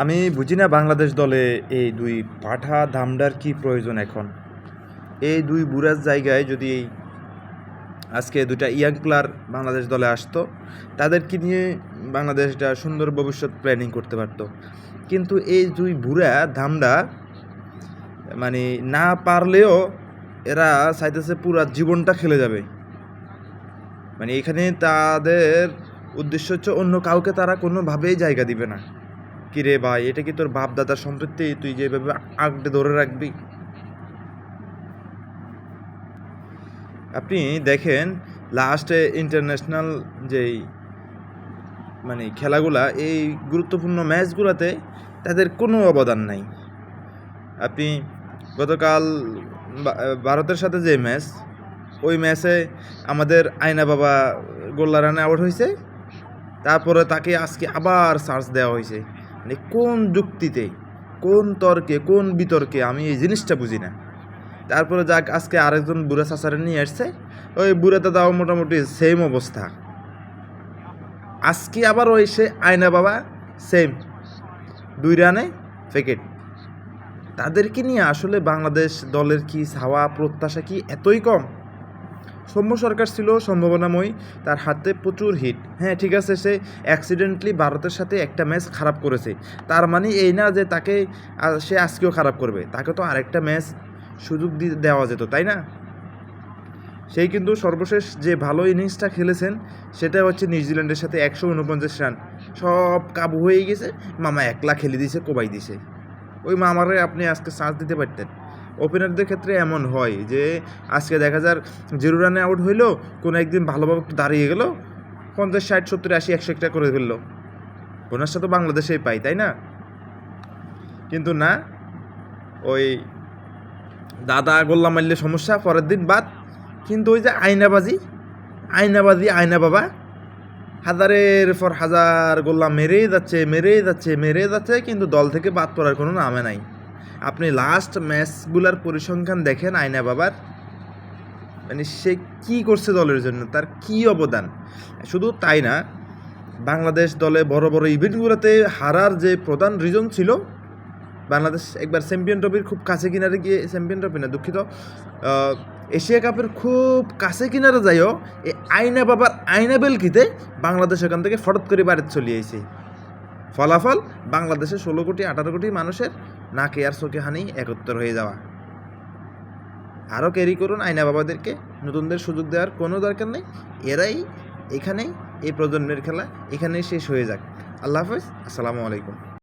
আমি বুঝি না বাংলাদেশ দলে এই দুই পাঠা ধামডার কি প্রয়োজন এখন? এই দুই বুড়ার জায়গায় যদি এই আজকে দুটা ইয়াং প্লেয়ার বাংলাদেশ দলে আসতো তাদেরকে নিয়ে বাংলাদেশটা সুন্দর ভবিষ্যৎ প্ল্যানিং করতে পারতো? কিন্তু এই দুই বুড়া ধামডা মানে না পারলেও এরা চাইতেছে পুরা জীবনটা খেলে যাবে। মানে এখানে তাদের উদ্দেশ্য হচ্ছে অন্য কাউকে তারা কোনোভাবেই জায়গা দিবে না। কিরে ভাই, এটা কি তোর বাপ দাদার সম্পত্তি? তুই যেভাবে আঁকড়ে ধরে রাখবি? আপনি দেখেন লাস্টে ইন্টারন্যাশনাল যেই মানে খেলাগুলা, এই গুরুত্বপূর্ণ ম্যাচগুলোতে তাদের কোনো অবদান নাই। আপনি গতকাল ভারতের সাথে যে ম্যাচ ওই ম্যাচে আমাদের আয়না বাবা গোল্লা রানে আউট হয়েছে তারপরে তাকে আজকে আবার চার্জ দেওয়া হয়েছে মানে কোন যুক্তিতে, কোন তর্কে, কোন বিতর্কে আমি এই জিনিসটা বুঝি না। তারপরে যাক, আজকে আরেকজন বুড়া চাচারে নিয়ে আসছে। ওই বুড়া দাদাও মোটামুটি সেম অবস্থা। আজকে আবার ওই সে আয়না বাবা সেম দুই রানে ফেকেট তাদেরকে নিয়ে আসলে বাংলাদেশ দলের কি ছাওয়া প্রত্যাশা কি এতই কম? সৌম্য সরকার ছিল সম্ভাবনাময়, তার হাতে প্রচুর হিট হ্যাঁ ঠিক আছে, সে অ্যাক্সিডেন্টলি ভারতের সাথে একটা ম্যাচ খারাপ করেছে। তার মানে এই না যে তাকে সে আজকেও খারাপ করবে, তাকে তো আরেকটা ম্যাচ সুযোগ দিয়ে দেওয়া যেত, তাই না? সেই কিন্তু সর্বশেষ যে ভালো ইনিংসটা খেলেছেন, সেটা হচ্ছে নিউজিল্যান্ডের সাথে একশো উনপঞ্চাশ রান। সব কাবু হয়ে গেছে, মামা একলা খেলে দিয়েছে কোবাই দিছে। ওই মামারে আপনি আজকে চান্স দিতে পারতেন। ওপেনারদের ক্ষেত্রে এমন হয় যে, আজকে দেখা যার জিরো রানে আউট হইল, কোনো একদিন ভালোভাবে একটু দাঁড়িয়ে গেলো, পঞ্চাশ, ষাট, সত্তর, আশি, একশো একটা করে ফেলল। বোনাসটা তো বাংলাদেশেই পাই তাই না? কিন্তু না, ওই দাদা গোল্লা মারলে সমস্যা, পরের দিন বাদ। কিন্তু ওই যে আয়নাবাজি আয়নাবাজি, আয়না বাবা হাজারের পর হাজার গোল্লা মেরেই যাচ্ছে মেরেই যাচ্ছে মেরে যাচ্ছে, কিন্তু দল থেকে বাদ পড়ার কোনো নামে নাই। আপনি লাস্ট ম্যাচগুলার পরিসংখ্যান দেখেন আয়না বাবার। মানে সে কি করছে দলের জন্য? তার কি অবদান? শুধু তাই না, বাংলাদেশ দলে বড় বড় ইভেন্টগুলোতে হারার যে প্রধান রিজন ছিল, বাংলাদেশ একবার চ্যাম্পিয়ন ট্রফির খুব কাছে কিনারে গিয়ে চ্যাম্পিয়ন ট্রফি না, দুঃখিত এশিয়া কাপের খুব কাছে কিনারে যাইও এই আয়না বাবার আয়না বেলকিতে বাংলাদেশ এখান থেকে ফটত করে বাড়িতে চলে আইছে। ফলাফল বাংলাদেশের ষোলো কোটি, আঠারো কোটি মানুষের নাকে আর চোখে হানি একত্র হয়ে যাওয়া। আরও ক্যারি করুন আয়না বাবাদেরকে, নতুনদের সুযোগ দেওয়ার কোনো দরকার নেই। এরাই এখানেই, এই প্রজন্মের খেলা, এখানেই শেষ হয়ে যাক। আল্লাহ হাফেজ, আসসালামু আলাইকুম।